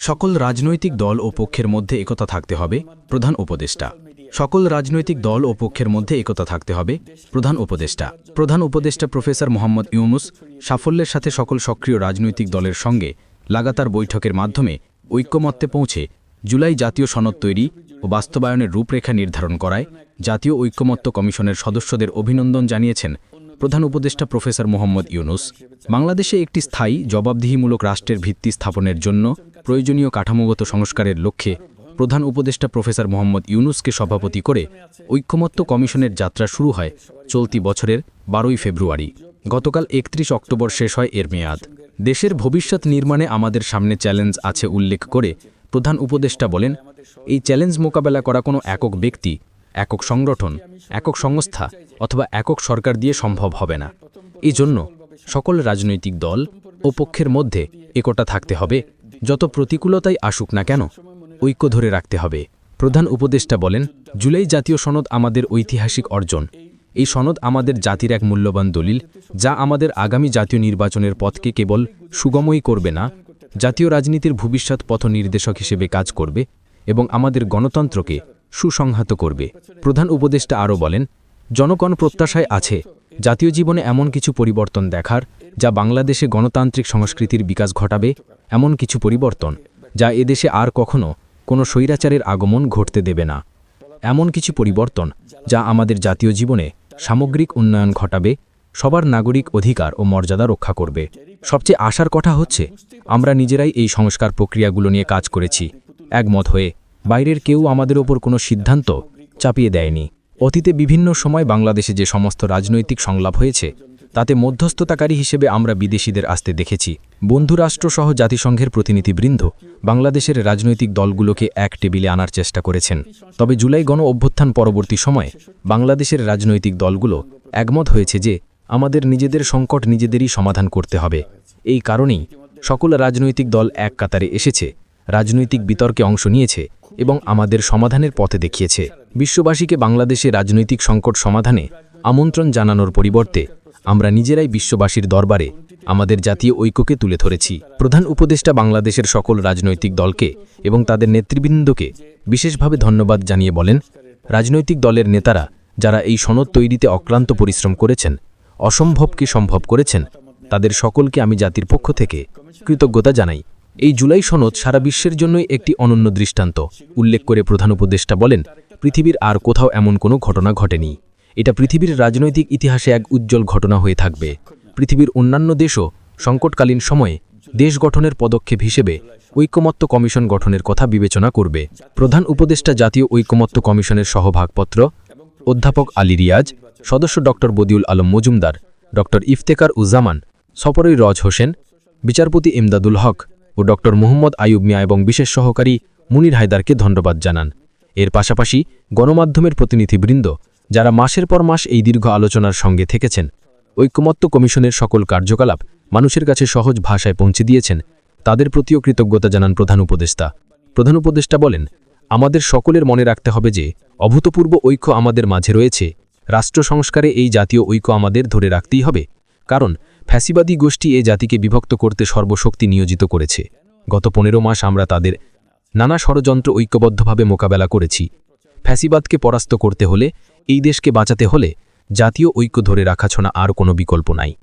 সকল রাজনৈতিক দল ও পক্ষের মধ্যে একতা থাকতে হবে, প্রধান উপদেষ্টা। সকল রাজনৈতিক দল ও পক্ষের মধ্যে একতা থাকতে হবে, প্রধান উপদেষ্টা। প্রধান উপদেষ্টা প্রফেসর মোহাম্মদ ইউনুস সাফল্যের সাথে সকল সক্রিয় রাজনৈতিক দলের সঙ্গে লাগাতার বৈঠকের মাধ্যমে ঐক্যমত্যে পৌঁছে জুলাই জাতীয় সনদ তৈরি ও বাস্তবায়নের রূপরেখা নির্ধারণ করায় জাতীয় ঐক্যমত্য কমিশনের সদস্যদের অভিনন্দন জানিয়েছেন প্রধান উপদেষ্টা প্রফেসর মোহাম্মদ ইউনুস, বাংলাদেশে একটি স্থায়ী, জবাবদিহিমূলক রাষ্ট্রের ভিত্তি স্থাপনের জন্য প্রয়োজনীয় কাঠামোগত সংস্কারের লক্ষ্যে প্রধান উপদেষ্টা প্রফেসর মোহাম্মদ ইউনুসকে সভাপতি করে ঐক্যমত্য কমিশনের যাত্রা শুরু হয় চলতি বছরের বারোই ফেব্রুয়ারি। গতকাল একত্রিশ অক্টোবর শেষ হয় এর মেয়াদ। দেশের ভবিষ্যৎ নির্মাণে আমাদের সামনে চ্যালেঞ্জ আছে উল্লেখ করে প্রধান উপদেষ্টা বলেন, এই চ্যালেঞ্জ মোকাবেলা করা কোনো একক ব্যক্তি একক সংগঠন, একক সংস্থা অথবা একক সরকার দিয়ে সম্ভব হবে না। এই জন্য সকল রাজনৈতিক দল ও পক্ষের মধ্যে একতা থাকতে হবে, যত প্রতিকূলতাই আসুক না কেন, ঐক্য ধরে রাখতে হবে। প্রধান উপদেষ্টা বলেন, জুলাই জাতীয় সনদ আমাদের ঐতিহাসিক অর্জন। এই সনদ আমাদের জাতির এক মূল্যবান দলিল, যা আমাদের আগামী জাতীয় নির্বাচনের পথকে কেবল সুগমই করবে না, জাতীয় রাজনীতির ভবিষ্যৎ পথ নির্দেশক হিসেবে কাজ করবে এবং আমাদের গণতন্ত্রকে সুসংহত করবে। প্রধান উপদেষ্টা আরও বলেন, জনগণ প্রত্যাশায় আছে, জাতীয় জীবনে এমন কিছু পরিবর্তন দেখার, যা বাংলাদেশে গণতান্ত্রিক সংস্কৃতির বিকাশ ঘটাবে, এমন কিছু পরিবর্তন, যা এদেশে আর কখনো কোনো স্বৈরাচারের আগমন ঘটতে দেবে না। এমন কিছু পরিবর্তন, যা আমাদের জাতীয় জীবনে সামগ্রিক উন্নয়ন ঘটাবে, সবার নাগরিক অধিকার ও মর্যাদা রক্ষা করবে। সবচেয়ে আশার কথা হচ্ছে, আমরা নিজেরাই এই সংস্কার প্রক্রিয়াগুলো নিয়ে কাজ করেছি, একমত হয়ে বাইরের কেউ আমাদের ওপর কোনো সিদ্ধান্ত চাপিয়ে দেয়নি। অতীতে বিভিন্ন সময় বাংলাদেশে যে সমস্ত রাজনৈতিক সংলাপ হয়েছে, তাতে মধ্যস্থতাকারী হিসেবে আমরা বিদেশিদের আসতে দেখেছি। বন্ধুরাষ্ট্রসহ জাতিসংঘের প্রতিনিধিবৃন্দ বাংলাদেশের রাজনৈতিক দলগুলোকে এক টেবিলে আনার চেষ্টা করেছেন। তবে জুলাই গণ অভ্যুত্থান পরবর্তী সময়ে বাংলাদেশের রাজনৈতিক দলগুলো একমত হয়েছে যে আমাদের নিজেদের সংকট নিজেদেরই সমাধান করতে হবে। এই কারণেই সকল রাজনৈতিক দল এক কাতারে এসেছে, রাজনৈতিক বিতর্কে অংশ নিয়েছে এবং আমাদের সমাধানের পথে দেখিয়েছে। বিশ্ববাসীকে বাংলাদেশে রাজনৈতিক সংকট সমাধানে আমন্ত্রণ জানানোর পরিবর্তে আমরা নিজেরাই বিশ্ববাসীর দরবারে আমাদের জাতীয় ঐক্যকে তুলে ধরেছি। প্রধান উপদেষ্টা বাংলাদেশের সকল রাজনৈতিক দলকে এবং তাদের নেতৃবৃন্দকে বিশেষভাবে ধন্যবাদ জানিয়ে বলেন, রাজনৈতিক দলের নেতারা যারা এই সনদ তৈরিতে অক্লান্ত পরিশ্রম করেছেন, অসম্ভবকে সম্ভব করেছেন, তাদের সকলকে আমি জাতির পক্ষ থেকে কৃতজ্ঞতা জানাই। এই জুলাই সনদ সারা বিশ্বের জন্যই একটি অনন্য দৃষ্টান্ত। উল্লেখ করে প্রধান উপদেষ্টা বলেন, পৃথিবীর আর কোথাও এমন কোনো ঘটনা ঘটেনি। এটা পৃথিবীর রাজনৈতিক ইতিহাসে এক উজ্জ্বল ঘটনা হয়ে থাকবে। পৃথিবীর অন্যান্য দেশও সংকটকালীন সময়ে দেশ গঠনের পদক্ষেপ হিসেবে ঐকমত্য কমিশন গঠনের কথা বিবেচনা করবে। প্রধান উপদেষ্টা জাতীয় ঐকমত্য কমিশনের সহভাগপত্র অধ্যাপক আলী রিয়াজ, সদস্য ড. বদিউল আলম মজুমদার, ড. ইফতেকার উজ্জামান সপরই রজ হোসেন, বিচারপতি ইমদাদুল হক ও ড মুহম্মদ আয়ুব মিয়া এবং বিশেষ সহকারী মুনির হায়দারকে ধন্যবাদ জানান। এর পাশাপাশি গণমাধ্যমের প্রতিনিধিবৃন্দ, যারা মাসের পর মাস এই দীর্ঘ আলোচনার সঙ্গে থেকেছেন ঐক্যমত্য কমিশনের সকল কার্যকলাপ মানুষের কাছে সহজ ভাষায় পৌঁছে দিয়েছেন, তাদের প্রতিও কৃতজ্ঞতা জানান প্রধান উপদেষ্টা। প্রধান উপদেষ্টা বলেন, আমাদের সকলের মনে রাখতে হবে যে, অভূতপূর্ব ঐক্য আমাদের মাঝে রয়েছে। রাষ্ট্র সংস্কারে এই জাতীয় ঐক্য আমাদের ধরে রাখতেই হবে। কারণ ফ্যাসিবাদী গোষ্ঠী এ জাতিকে বিভক্ত করতে সর্বশক্তি নিয়োজিত করেছে। গত পনেরো মাস আমরা তাদের নানা ষড়যন্ত্র ঐক্যবদ্ধভাবে মোকাবেলা করেছি। ফ্যাসিবাদকে পরাস্ত করতে হলে, এই দেশকে বাঁচাতে হলে জাতীয় ঐক্য ধরে রাখা ছাড়া আর কোনো বিকল্প নাই।